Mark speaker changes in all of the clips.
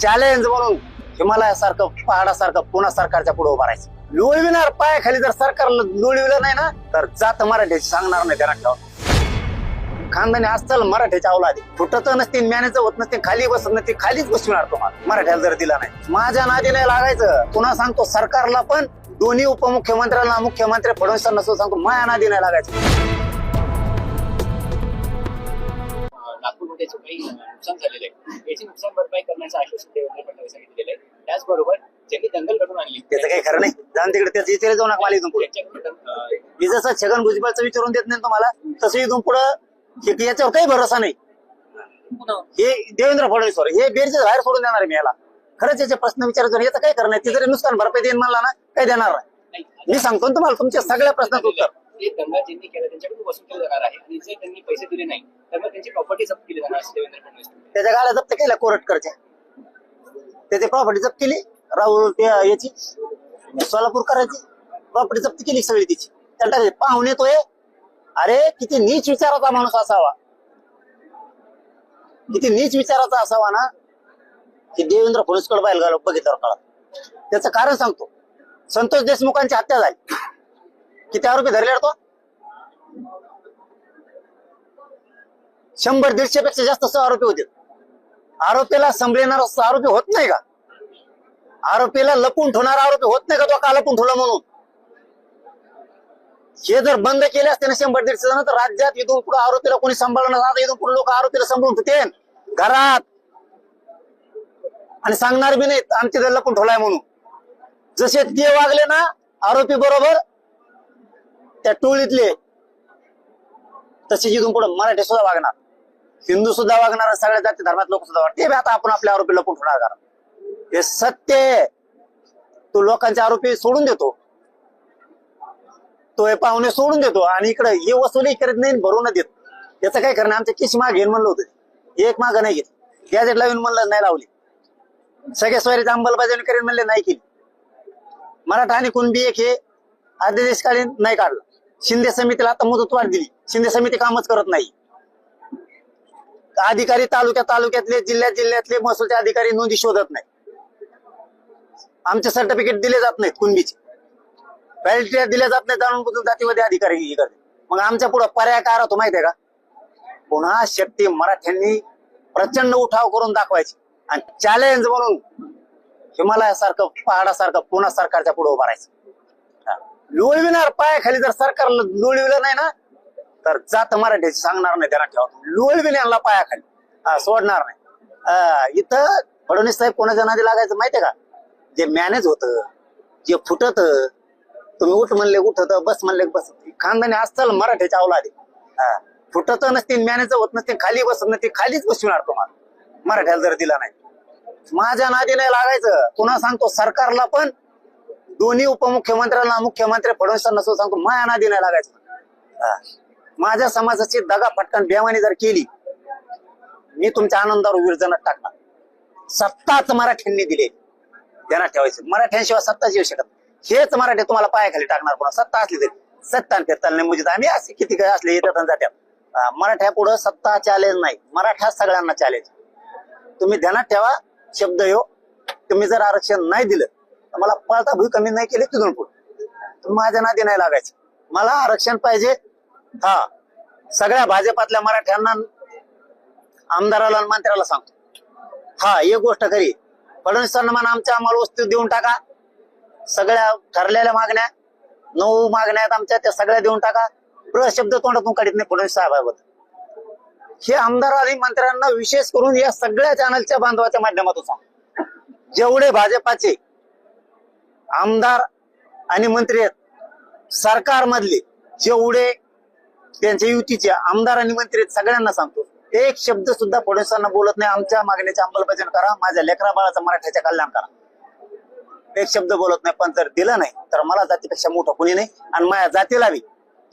Speaker 1: Challenge म्हणून हिमालयासारखं पहाडासारखं पुन्हा सरकारच्या पुढे उभा राहायचं. लोळविणार पायाखाली जर सरकारला लोळविलं नाही ना तर जात मराठी सांगणार नाही त्यांना ठेवा खानदानी असताल मराठीच्या अवलादी फुटत नसते मॅनेज होत नसते खाली बसत नसते खालीच बसविणार तुम्हाला. मराठ्याला जर दिला नाही. माझ्या नादी नाही लागायचं. पुन्हा सांगतो सरकारला पण दोन्ही उपमुख्यमंत्र्यांना मुख्यमंत्री फडणवीसांना सुद्धा सांगतो माया नादी नाही लागायचं.
Speaker 2: नागपूरमध्ये नुकसान झालेलं आहे. याची नुकसान भरपाई करण्याचं आश्वासन देवेंद्र फडणवीस यांनी दिलेलं आहे. त्याचबरोबर ज्यांनी दंगल घडून आणली
Speaker 1: त्याचं काही खरं नाही. जाऊन तिकडे त्याचं विचार जाऊ नका मला इथून पुढे मी जसं छगन भुजबळचं विचारून देत नाही तुम्हाला तसं इथून पुढं हे- याच्यावर काही भरोसा नाही.
Speaker 2: पुन्हा
Speaker 1: हे देवेंद्र फडणवीसवर हे बेरचे बाहेर सोडून देणार आहे मी याला. खरंच याचे प्रश्न विचारायचं याचं काय करणार ते जरी नुकसान भरपाई देईन म्हणला ना काही देणार नाही.
Speaker 2: नाही
Speaker 1: मी सांगतो ना तुम्हाला तुमच्या सगळ्या प्रश्नाचं उत्तर.
Speaker 2: जे दंगल केलं त्यांच्याकडून वसूल केलं जाणार आहे. आणि जर त्यांनी पैसे दिले नाही तर मग त्यांची प्रॉपर्टी जप्त केली जाणार असं देवेंद्र फडणवीस
Speaker 1: त्याच्या गाड्या जप्त केला कोरटकरच्या त्याची प्रॉपर्टी जप्त केली राहुल याची सोलापूर करायची प्रॉपर्टी जप्त केली सगळी तिची. त्या पाहुणे तो अरे किती नीच विचाराचा माणूस असावा. किती नीच विचाराचा असावा ना की देवेंद्र फडणवीसकडे बाहेर घालून बघितल्यावर कळत त्याचं कारण सांगतो. संतोष देशमुखांची हत्या झाली. किती आरोपी धरले तो? शंभर दीडशे पेक्षा जास्त सह आरोपी होते. आरोपीला संभलेणार आरोपी होत नाही का? आरोपीला लपून ठेवणारा आरोपी होत नाही का तो का लपून ठेवला म्हणून? हे जर बंद केले असते ना शंभर दीडशे जण तर राज्यात इथून पुढे आरोपीला कोणी सांभाळणार आता इथून पुढे लोक आरोपीला सांभाळून ठेवते घरात. आणि सांगणार बी नाहीत आमच्या लपून ठेवलाय म्हणून. जसे ते वागले ना आरोपी बरोबर त्या टोळीतले. तसे इथून पुढे मराठी सुद्धा वागणार. हिंदू सुद्धा वागणार सगळ्या जाती धर्मात लोक सुद्धा वागणार. ते आता आपण आपल्या आरोपी लपून होणार कारण? हे सत्य तो लोकांचे आरोपी सोडून देतो. तो हे पाहुणे सोडून देतो आणि इकडे हे वसुली करत नाही भरून देत. याचं काय करणार आमच्या किस माग घेऊन म्हणलं होतं एक माग नाही घेत. गॅजेट लावून म्हणलं नाही लावली. सगळ्या स्वारीची अंमलबजावणी करीन म्हणले नाही केली. मराठा आणि कुणबी एक हे अध्यादेशकालीन नाही काढलं. शिंदे समितीला आता मुदतवाढ दिली शिंदे समिती कामच करत नाही. अधिकारी तालुक्या तालुक्यातले जिल्ह्यात जिल्ह्यातले महसूलचे अधिकारी नोंदी शोधत नाही आमचे सर्टिफिकेट दिले जात नाहीत कुणबीचे. व्हॅलिडिटी दिल्या जात नाही जाणून बुजून जातीमध्ये अधिकारी हे करते मग आमच्या पुढे पर्याय काय राहतो माहितीये का? पुन्हा शक्ती मराठ्यांनी प्रचंड उठाव करून दाखवायची. आणि चॅलेंज म्हणून हिमालयासारखं पहाडासारखं पुन्हा सरकारच्या पुढे उभारायचं लोळविणार पायाखाली जर सरकारला लोळविलं नाही ना तर जात मराठ्याची सांगणार नाही त्यांना ठेवा. लोळविण्याला पायाखाली. हा, सोडणार नाही. हा, इथं फडणवीस साहेब कोणाच्या नादी लागायचं माहितीये का? जे मॅनेज होत जे फुटत तुम्ही उठ म्हणले उठत बस म्हणले बस. खानदानी असताल मराठ्याच्या अवलादी हा. फुटत नसते मॅनेज होत नसते खाली बसत नसते खालीच बसविणार तुम्हाला मराठ्याला जर दिला नाही. माझ्या नादी नाही लागायचं. पुन्हा सांगतो? सरकारला पण. दोन्ही उपमुख्यमंत्र्यांना मुख्यमंत्री फडणवीसांना सुद्धा सांगतो माया नादी नाही लागायचं. माझ्या समाजाची दगा फटकन बेवानी जर केली मी तुमच्या आनंदावर विरजनात टाकणार. सत्ताच मराठ्यांनी दिले. ध्यानात ठेवायचं. मराठ्यांशिवाय सत्ताच येऊ शकत हेच मराठी तुम्हाला पायाखाली टाकणार पुन्हा सत्ता असली तरी. सत्ता फिरताल नाही म्हणजे आम्ही असे किती काय असले येतात आणि जात्यात. मराठ्या पुढं सत्ता चॅलेंज नाही. मराठा सगळ्यांना चॅलेंज तुम्ही ध्यानात ठेवा शब्द यो तुम्ही जर आरक्षण नाही दिलं मला पळता भूई कमी नाही केली तिथून पुढे. माझ्या नादी नाही लागायचं. मला आरक्षण पाहिजे. हा. सगळ्या भाजपातल्या मराठ्यांना आमदाराला आणि मंत्र्याला सांगतो. हा एक गोष्ट खरी. फडणवीसांना म्हणा आमच्या आम्हाला वस्तू देऊन टाका. सगळ्या ठरलेल्या मागण्या नऊ मागण्या आहेत आमच्या त्या सगळ्या देऊन टाका. प्र शब्द तोंडातून काढत नाही फडणवीस साहेबाबत हे आमदार आणि मंत्र्यांना विशेष करून या सगळ्या चॅनलच्या बांधवाच्या माध्यमातून सांग जेवढे भाजपाचे आमदार आणि मंत्री आहेत. सरकारमधले जेवढे त्यांच्या युतीचे आमदार आणि मंत्री आहेत सगळ्यांना सांगतो. एक शब्द सुद्धा फडणवीसांना बोलत नाही. आमच्या मागणीचे अंमलबजावणी करा. माझ्या लेकरा बाळाचं मराठ्याच्या कल्याण करा. एक शब्द बोलत नाही पण जर दिलं नाही तर मला जातीपेक्षा मोठं कुणी नाही आणि माझ्या जातीला बी.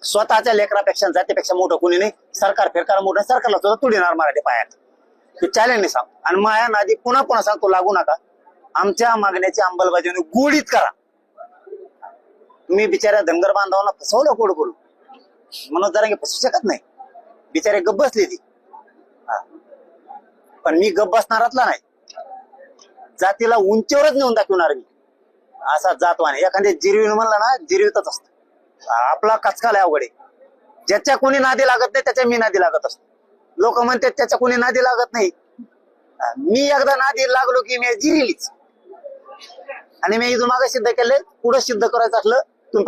Speaker 1: स्वतःच्या लेकरापेक्षा जातीपेक्षा मोठं कुणी नाही. सरकार फिरकार मोठं सरकारला सुद्धा तुडीणार मराठी पायात. हे चॅलेंज सांग. आणि माया नादी पुन्हा पुन्हा सांगतो लागू नका. आमच्या मागण्याची अंमलबजावणी गोडीत करा. तुम्ही बिचाऱ्या धनगर बांधवांना फसवलं कोड बोलू म्हणून जरा फसू शकत नाही. बिचारे गप्प बसली ती. हा. पण मी गप्प बसणारातला नाही. जातीला उंचीवरच नेऊन दाखवणार मी. असा जातवाने एखाद्या जिरवी म्हणला ना जिरवीतच असत. आपला कचकाल आहे अवघड आहे. ज्याच्या कोणी नादी लागत नाही त्याच्या मी नादी लागत असतो. लोक म्हणतात त्याच्या कोणी नादी लागत नाही. मी एकदा नादी लागलो की मी जिरिलीच. आणि मी इथून मागे सिद्ध केले पुढे सिद्ध करायचं असलं तुम्ही